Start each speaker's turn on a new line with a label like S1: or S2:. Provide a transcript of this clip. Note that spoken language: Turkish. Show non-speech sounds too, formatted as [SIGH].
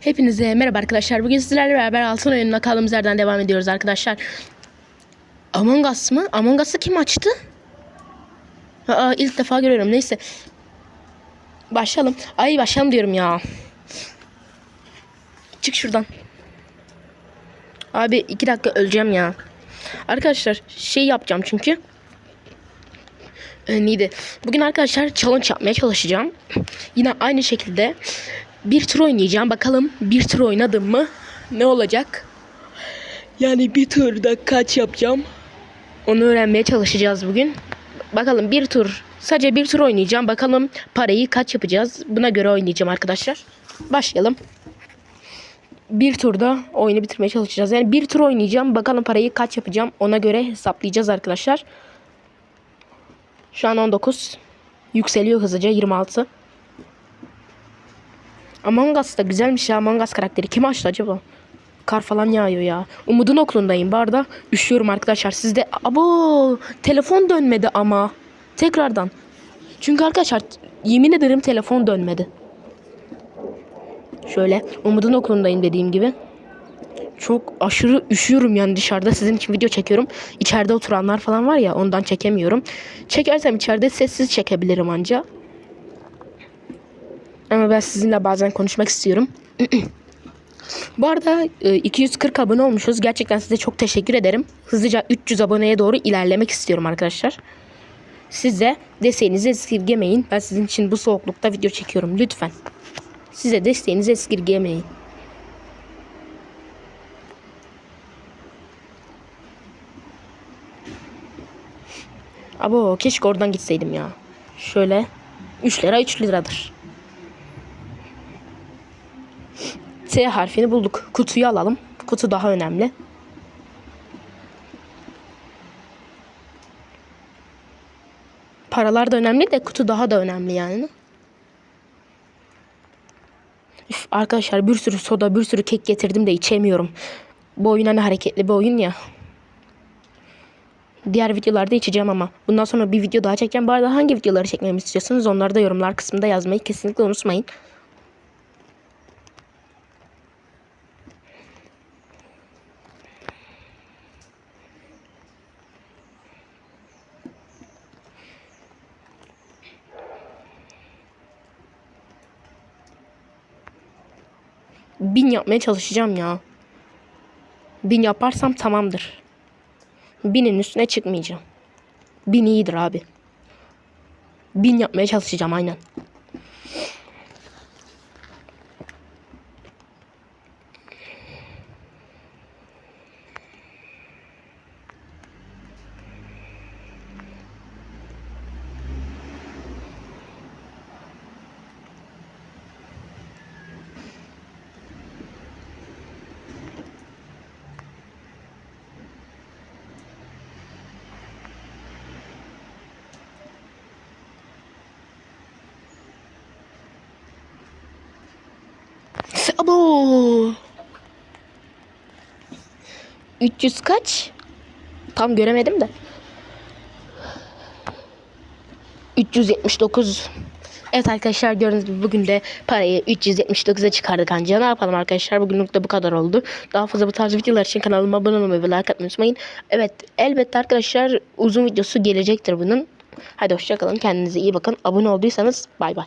S1: Hepinize merhaba arkadaşlar. Bugün sizlerle beraber altın oyununa kaldığımız yerden devam ediyoruz arkadaşlar. Among Us mı? Among Us'ı kim açtı? Aa, ilk defa görüyorum. Neyse. Başlayalım. Ay başlayalım diyorum ya. Çık şuradan. Abi iki dakika öleceğim ya. Arkadaşlar şey yapacağım çünkü. Ee, neydi? Bugün arkadaşlar challenge yapmaya çalışacağım. Yine aynı şekilde bir tur oynayacağım. Bakalım bir tur oynadım mı ne olacak? Yani bir turda kaç yapacağım? Onu öğrenmeye çalışacağız bugün. Bakalım bir tur sadece bir tur oynayacağım. Bakalım parayı kaç yapacağız? Buna göre oynayacağım arkadaşlar. Başlayalım. Bir turda oyunu bitirmeye çalışacağız. Yani bir tur oynayacağım. Bakalım parayı kaç yapacağım. Ona göre hesaplayacağız arkadaşlar. Şu an 19. Yükseliyor hızlıca 26. Among Us da güzelmiş ya Among Us karakteri. Kim açtı acaba? Kar falan yağıyor ya. Umut'un okulundayım. Bu arada üşüyorum arkadaşlar. Sizde abo telefon dönmedi ama. Tekrardan. Çünkü arkadaşlar yemin ederim telefon dönmedi. Şöyle Umut'un okulundayım dediğim gibi. Çok aşırı üşüyorum yani dışarıda sizin için video çekiyorum. İçeride oturanlar falan var ya ondan çekemiyorum. Çekersem içeride sessiz çekebilirim anca. Ama ben sizinle bazen konuşmak istiyorum. [CLEARS THROAT] Bu arada e, 240 abone olmuşuz. Gerçekten size çok teşekkür ederim. Hızlıca 300 aboneye doğru ilerlemek istiyorum arkadaşlar. Size desteğinizi esirgemeyin. Ben sizin için bu soğuklukta video çekiyorum. Lütfen. Size desteğinizi esirgemeyin. Abo keşke oradan gitseydim ya. Şöyle 3 lira 3 liradır. T harfini bulduk. Kutuyu alalım. Kutu daha önemli. Paralar da önemli de kutu daha da önemli yani. Üf, arkadaşlar bir sürü soda bir sürü kek getirdim de içemiyorum. Bu oyun hani hareketli bir oyun ya. Diğer videolarda içeceğim ama. Bundan sonra bir video daha çekeceğim. Bu arada hangi videoları çekmemi istiyorsanız onları da yorumlar kısmında yazmayı kesinlikle unutmayın. Bin yapmaya çalışacağım ya. Bin yaparsam tamamdır. Binin üstüne çıkmayacağım. Bin iyidir abi. Bin yapmaya çalışacağım aynen. Abo. 300 kaç? Tam göremedim de. 379. Evet arkadaşlar gördüğünüz gibi bugün de parayı 379'a çıkardık anca. Ne yapalım arkadaşlar bugünlük de bu kadar oldu. Daha fazla bu tarz videolar için kanalıma abone olmayı ve like atmayı unutmayın. Evet elbette arkadaşlar uzun videosu gelecektir bunun. Hadi hoşçakalın kendinize iyi bakın. Abone olduysanız bay bay.